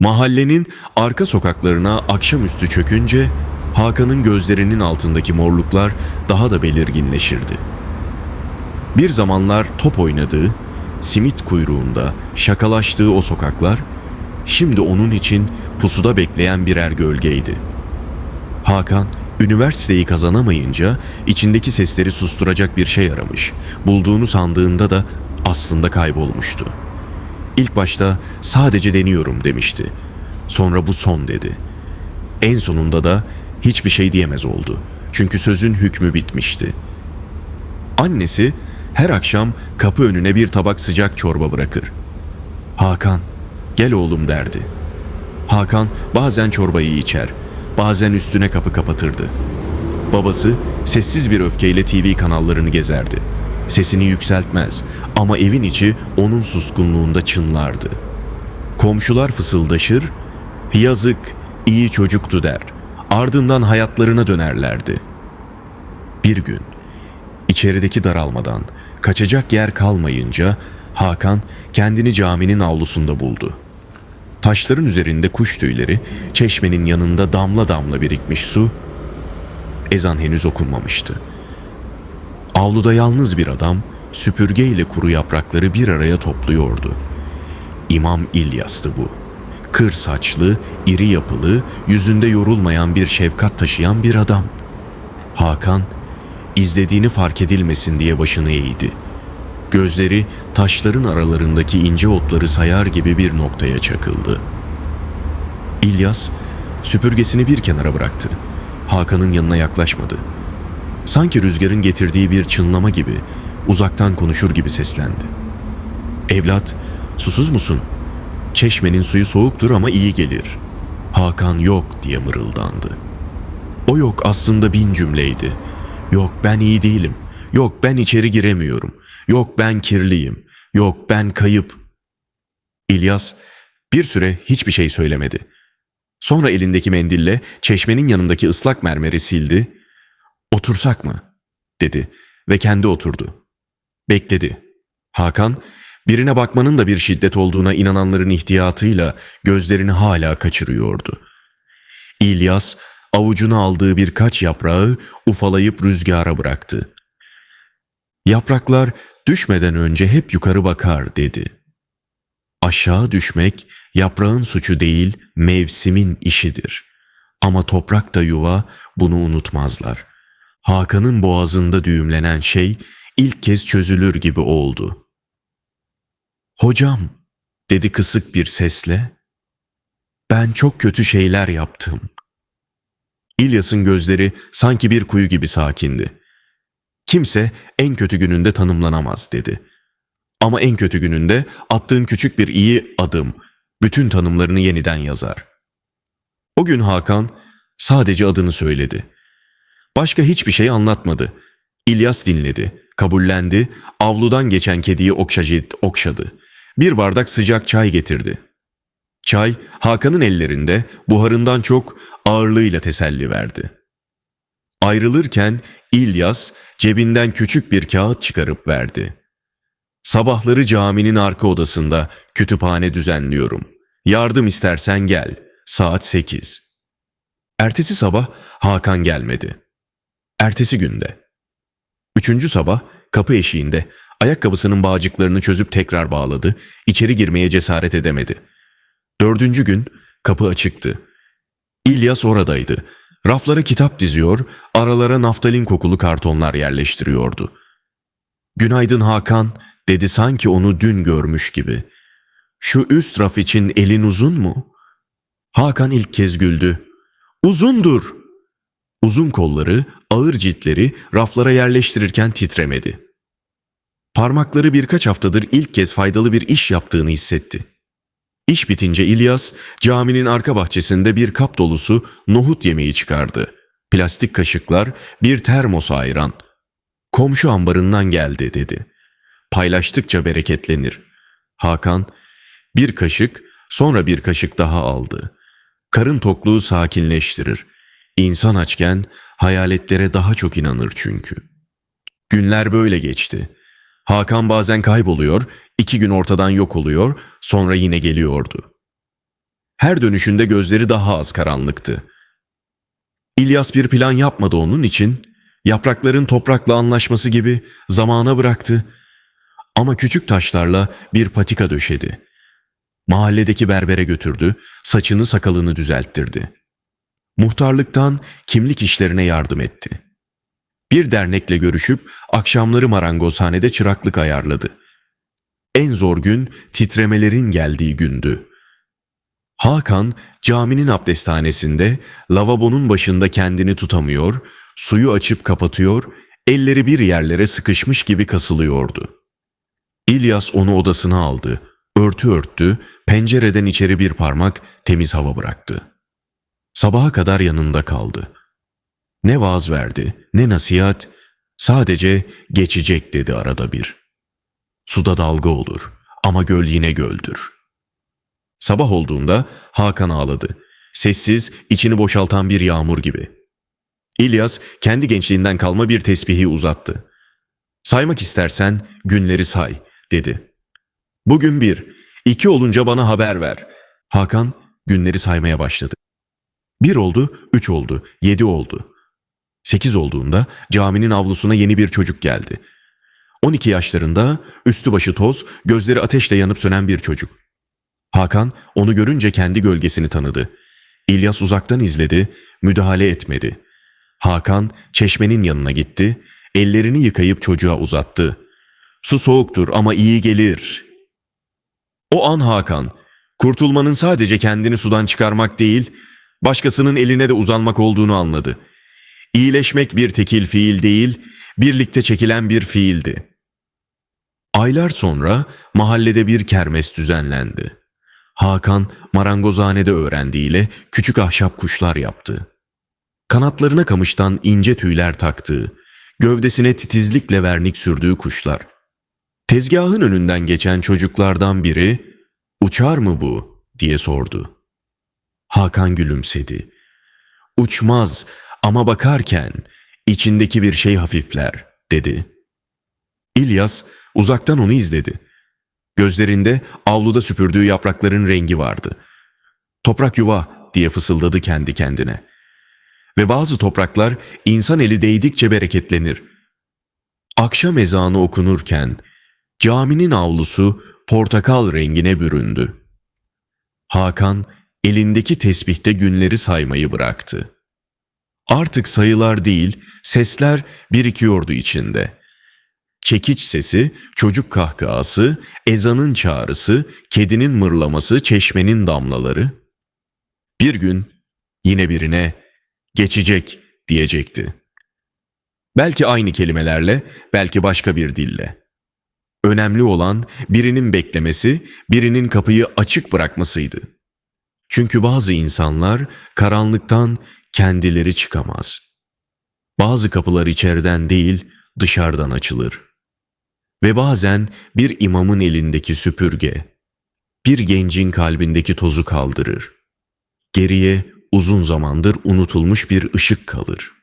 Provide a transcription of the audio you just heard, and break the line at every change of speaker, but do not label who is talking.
Mahallenin arka sokaklarına akşamüstü çökünce Hakan'ın gözlerinin altındaki morluklar daha da belirginleşirdi. Bir zamanlar top oynadığı, simit kuyruğunda şakalaştığı o sokaklar şimdi onun için pusuda bekleyen birer gölgeydi. Hakan üniversiteyi kazanamayınca içindeki sesleri susturacak bir şey aramış. Bulduğunu sandığında da aslında kaybolmuştu. İlk başta sadece deniyorum demişti. Sonra bu son dedi. En sonunda da hiçbir şey diyemez oldu. Çünkü sözün hükmü bitmişti. Annesi her akşam kapı önüne bir tabak sıcak çorba bırakır. Hakan, gel oğlum derdi. Hakan bazen çorbayı içer, bazen üstüne kapı kapatırdı. Babası sessiz bir öfkeyle TV kanallarını gezerdi. Sesini yükseltmez ama evin içi onun suskunluğunda çınlardı. Komşular fısıldaşır, yazık, iyi çocuktu der. Ardından hayatlarına dönerlerdi. Bir gün içerideki daralmadan kaçacak yer kalmayınca Hakan kendini caminin avlusunda buldu. Taşların üzerinde kuş tüyleri, çeşmenin yanında damla damla birikmiş su, ezan henüz okunmamıştı. Avluda yalnız bir adam süpürgeyle kuru yaprakları bir araya topluyordu. İmam İlyas'tı bu. Kır saçlı, iri yapılı, yüzünde yorulmayan bir şefkat taşıyan bir adam. Hakan, izlediğini fark edilmesin diye başını eğdi. Gözleri taşların aralarındaki ince otları sayar gibi bir noktaya çakıldı. İlyas süpürgesini bir kenara bıraktı. Hakan'ın yanına yaklaşmadı. Sanki rüzgarın getirdiği bir çınlama gibi uzaktan konuşur gibi seslendi. Evlat, susuz musun? Çeşmenin suyu soğuktur ama iyi gelir. Hakan yok diye mırıldandı. O yok aslında bin cümleydi. Yok ben iyi değilim. Yok ben içeri giremiyorum. Yok ben kirliyim. Yok ben kayıp. İlyas bir süre hiçbir şey söylemedi. Sonra elindeki mendille çeşmenin yanındaki ıslak mermeri sildi. Otursak mı? dedi ve kendi oturdu. Bekledi. Hakan birine bakmanın da bir şiddet olduğuna inananların ihtiyatıyla gözlerini hala kaçırıyordu. İlyas avucuna aldığı birkaç yaprağı ufalayıp rüzgara bıraktı. Yapraklar düşmeden önce hep yukarı bakar dedi. Aşağı düşmek yaprağın suçu değil mevsimin işidir. Ama toprak da yuva bunu unutmazlar. Hakan'ın boğazında düğümlenen şey ilk kez çözülür gibi oldu. Hocam, dedi kısık bir sesle, ben çok kötü şeyler yaptım. İlyas'ın gözleri sanki bir kuyu gibi sakindi. Kimse en kötü gününde tanımlanamaz dedi. Ama en kötü gününde attığın küçük bir iyi adım bütün tanımlarını yeniden yazar. O gün Hakan sadece adını söyledi. Başka hiçbir şey anlatmadı. İlyas dinledi, kabullendi, avludan geçen kediyi okşacı, okşadı. Bir bardak sıcak çay getirdi. Çay Hakan'ın ellerinde buharından çok ağırlığıyla teselli verdi. Ayrılırken İlyas cebinden küçük bir kağıt çıkarıp verdi. Sabahları caminin arka odasında kütüphane düzenliyorum. Yardım istersen gel. Saat sekiz. Ertesi sabah Hakan gelmedi. Ertesi günde. Üçüncü sabah kapı eşiğinde ayakkabısının bağcıklarını çözüp tekrar bağladı. İçeri girmeye cesaret edemedi. Dördüncü gün kapı açıktı. İlyas oradaydı. Raflara kitap diziyor, aralara naftalin kokulu kartonlar yerleştiriyordu. Günaydın Hakan, dedi sanki onu dün görmüş gibi. Şu üst raf için elin uzun mu? Hakan ilk kez güldü. Uzundur. Uzun kolları, ağır ciltleri raflara yerleştirirken titremedi. Parmakları birkaç haftadır ilk kez faydalı bir iş yaptığını hissetti. İş bitince İlyas caminin arka bahçesinde bir kap dolusu nohut yemeği çıkardı. Plastik kaşıklar, bir termos ayran. Komşu ambarından geldi dedi. Paylaştıkça bereketlenir. Hakan bir kaşık sonra bir kaşık daha aldı. Karın tokluğu sakinleştirir. İnsan açken hayaletlere daha çok inanır çünkü. Günler böyle geçti. Hakan bazen kayboluyor, iki gün ortadan yok oluyor, sonra yine geliyordu. Her dönüşünde gözleri daha az karanlıktı. İlyas bir plan yapmadı onun için. Yaprakların toprakla anlaşması gibi zamana bıraktı. Ama küçük taşlarla bir patika döşedi. Mahalledeki berbere götürdü, saçını sakalını düzelttirdi. Muhtarlıktan kimlik işlerine yardım etti. Bir dernekle görüşüp akşamları marangozhanede çıraklık ayarladı. En zor gün titremelerin geldiği gündü. Hakan caminin abdesthanesinde lavabonun başında kendini tutamıyor, suyu açıp kapatıyor, elleri bir yerlere sıkışmış gibi kasılıyordu. İlyas onu odasına aldı, örtü örttü, pencereden içeri bir parmak temiz hava bıraktı. Sabaha kadar yanında kaldı. Ne vaaz verdi, ne nasihat, sadece geçecek dedi arada bir. Suda dalga olur ama göl yine göldür. Sabah olduğunda Hakan ağladı. Sessiz, içini boşaltan bir yağmur gibi. İlyas kendi gençliğinden kalma bir tesbihi uzattı. Saymak istersen günleri say, dedi. Bugün bir, iki olunca bana haber ver. Hakan günleri saymaya başladı. Bir oldu, üç oldu, yedi oldu. Sekiz olduğunda caminin avlusuna yeni bir çocuk geldi. 12 yaşlarında, üstü başı toz, gözleri ateşle yanıp sönen bir çocuk. Hakan onu görünce kendi gölgesini tanıdı. İlyas uzaktan izledi, müdahale etmedi. Hakan çeşmenin yanına gitti, ellerini yıkayıp çocuğa uzattı. Su soğuktur ama iyi gelir. O an Hakan, kurtulmanın sadece kendini sudan çıkarmak değil, başkasının eline de uzanmak olduğunu anladı. İyileşmek bir tekil fiil değil, birlikte çekilen bir fiildi. Aylar sonra mahallede bir kermes düzenlendi. Hakan marangozhanede öğrendiğiyle küçük ahşap kuşlar yaptı. Kanatlarına kamıştan ince tüyler taktığı, gövdesine titizlikle vernik sürdüğü kuşlar. Tezgahın önünden geçen çocuklardan biri, "Uçar mı bu?" diye sordu. Hakan gülümsedi. "Uçmaz ama bakarken içindeki bir şey hafifler." dedi. İlyas uzaktan onu izledi. Gözlerinde avluda süpürdüğü yaprakların rengi vardı. Toprak yuva diye fısıldadı kendi kendine. Ve bazı topraklar insan eli değdikçe bereketlenir. Akşam ezanı okunurken caminin avlusu portakal rengine büründü. Hakan elindeki tesbihte günleri saymayı bıraktı. Artık sayılar değil, sesler birikiyordu içinde. Çekiç sesi, çocuk kahkahası, ezanın çağrısı, kedinin mırlaması, çeşmenin damlaları. Bir gün yine birine geçecek diyecekti. Belki aynı kelimelerle, belki başka bir dille. Önemli olan birinin beklemesi, birinin kapıyı açık bırakmasıydı. Çünkü bazı insanlar karanlıktan kendileri çıkamaz. Bazı kapılar içeriden değil, dışarıdan açılır. Ve bazen bir imamın elindeki süpürge, bir gencin kalbindeki tozu kaldırır. Geriye uzun zamandır unutulmuş bir ışık kalır.